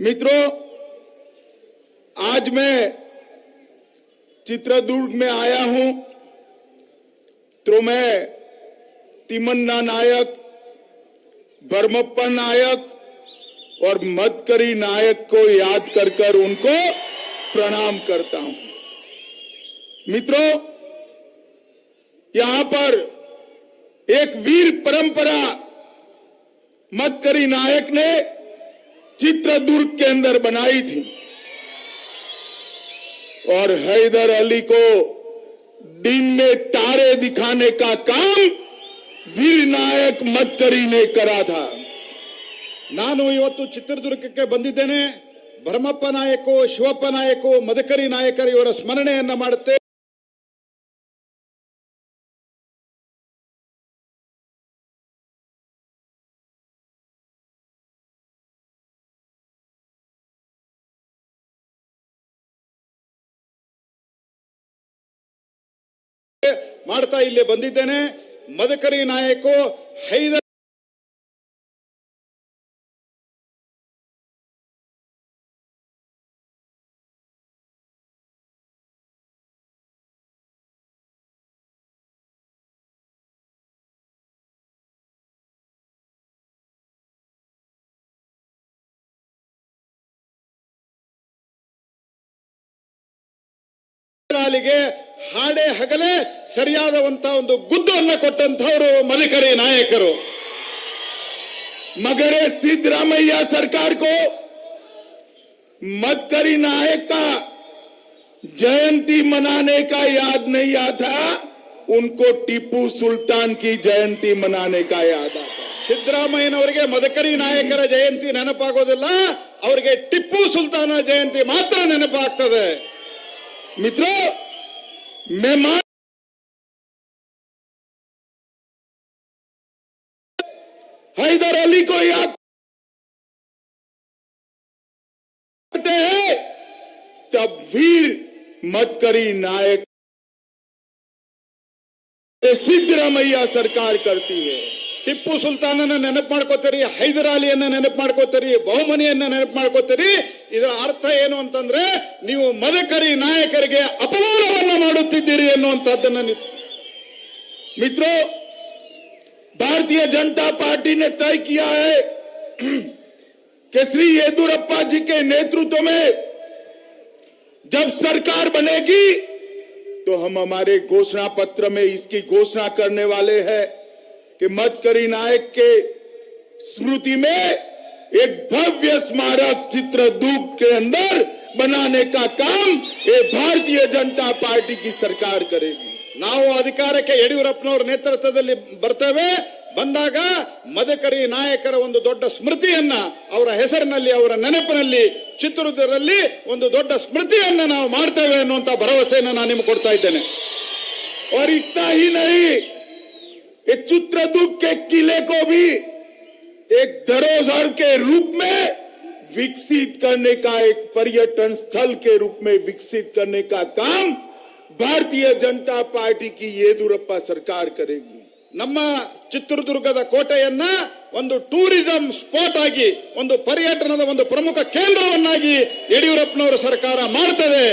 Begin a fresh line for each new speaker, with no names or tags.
मित्रों, आज मैं चित्रदुर्ग में आया हूँ। तो मैं तिमन्ना नायक, बर्मप्पा नायक और मदकरी नायक को याद कर कर उनको प्रणाम करता हूँ। मित्रों, यहाँ पर एक वीर परंपरा मदकरी नायक ने चित्रदुर्ग के अंदर बनाई थी और हैदर अली को दिन में तारे दिखाने का काम वीर नायक मदकरी ने करा था
ನಾನು ಇವತ್ತು ಚಿತ್ರದುರ್ಗಕ್ಕೆ ಬಂದಿದ್ದೇನೆ ಭರಮಪ್ಪ ನಾಯಕು ಶಿವಪ್ಪ ನಾಯಕು ಮದಕರಿ ನಾಯಕರು ಇವರ ಸ್ಮರಣೆಯನ್ನ ಮಾಡುತ್ತೆ ಮಾಡ್ತಾ ಇಲ್ಲಿ ಬಂದಿದ್ದೇನೆ. ಮದಕರಿ ನಾಯಕು ಹೈದರ್ ಹಾಲಿಗೆ ಹಾಡೆ ಹಗಲೇ ಸರಿಯಾದವಂತ ಒಂದು ಗುದ್ದನ್ನ ಕೊಟ್ಟಂತವರು ಮದಕರಿ ನಾಯಕರು
मगर ये सिद्धरामैया सरकार को मदकरी नायक का जयंती मनाने का याद नहीं आता उनको टीपू सुल्तान की जयंती मनाने का याद आता
ಸಿದ್ದರಾಮಯ್ಯನವರಿಗೆ ಮದಕರಿ ನಾಯಕರ ಜಯಂತಿ ನೆನಪಾಗೋದಿಲ್ಲ ಅವರಿಗೆ ಟಿಪ್ಪು ಸುಲ್ತಾನ ಜಯಂತಿ ಮಾತ್ರ ನೆನಪಾಗ್ತದೆ
मित्रों मैं मान हैदर अली को याद करते हैं, तब वीर मतकरी नायक सिद्धरामैया सरकार करती है।
ಟಿಪ್ಪು ಸುಲ್ತಾನನ ನೆನಪು ಮಾಡ್ಕೋತೀರಿ ಹೈದರ್ ಅಲಿಯನ್ನ ನೆನಪು ಮಾಡ್ಕೋತೀರಿ ಬಹುಮನಿಯನ್ನ ನೆನಪು ಮಾಡ್ಕೋತೀರಿ ಇದರ ಅರ್ಥ ಏನು ಅಂತಂದ್ರೆ ನೀವು ಮದಕರಿ ನಾಯಕರಿಗೆ ಅಪಮಾನವನ್ನ ಮಾಡುತ್ತಿದ್ದೀರಿ ಎನ್ನುವಂತಹದ್ದನ್ನ ನೀವು
मित्रों भारतीय जनता पार्टी ने तय किया है कि श्री येदुरप्पा जी के नेतृत्व में जब सरकार बनेगी तो हम हमारे घोषणा पत्र में इसकी घोषणा करने वाले हैं कि मदकरी नायक के स्मृति में एक भव्य स्मारक चित्रदुर्ग के अंदर बनाने का काम ये भारतीय जनता पार्टी की सरकार करेगी
ನಾವು ಅಧಿಕಾರಕ್ಕೆ ಯಡಿಯೂರಪ್ಪನವರ ನೇತೃತ್ವದಲ್ಲಿ ಬರ್ತೇವೆ ಬಂದಾಗ ಮದಕರಿ ನಾಯಕರ ಒಂದು ದೊಡ್ಡ ಸ್ಮೃತಿಯನ್ನ ಅವರ ಹೆಸರಿನಲ್ಲಿ ಅವರ ನೆನಪಿನಲ್ಲಿ ಚಿತ್ರದುರ್ಗದಲ್ಲಿ ಒಂದು ದೊಡ್ಡ ಸ್ಮೃತಿಯನ್ನ ನಾವು ಮಾಡ್ತೇವೆ ಅನ್ನುವಂತ ಭರವಸೆಯನ್ನು ನಾನು ನಿಮ್ಗೆ ಕೊಡ್ತಾ ಇದ್ದೇನೆ
और इतना ही नहीं ये चित्रदुर्ग के किले को भी एक धरोहर के रूप में विकसित करने का एक पर्यटन स्थल के रूप में विकसित करने का काम भारतीय जनता पार्टी की येदुरप्पा सरकार करेगी
ನಮ್ಮ ಚಿತ್ರದುರ್ಗದ ಕೋಟೆಯನ್ನ ಒಂದು ಟೂರಿಸಂ ಸ್ಪಾಟ್ ಆಗಿ ಒಂದು ಪರ್ಯಟನದ ಒಂದು ಪ್ರಮುಖ ಕೇಂದ್ರವನ್ನಾಗಿ ಯಡಿಯೂರಪ್ಪನವರ ಸರ್ಕಾರ ಮಾಡ್ತದೆ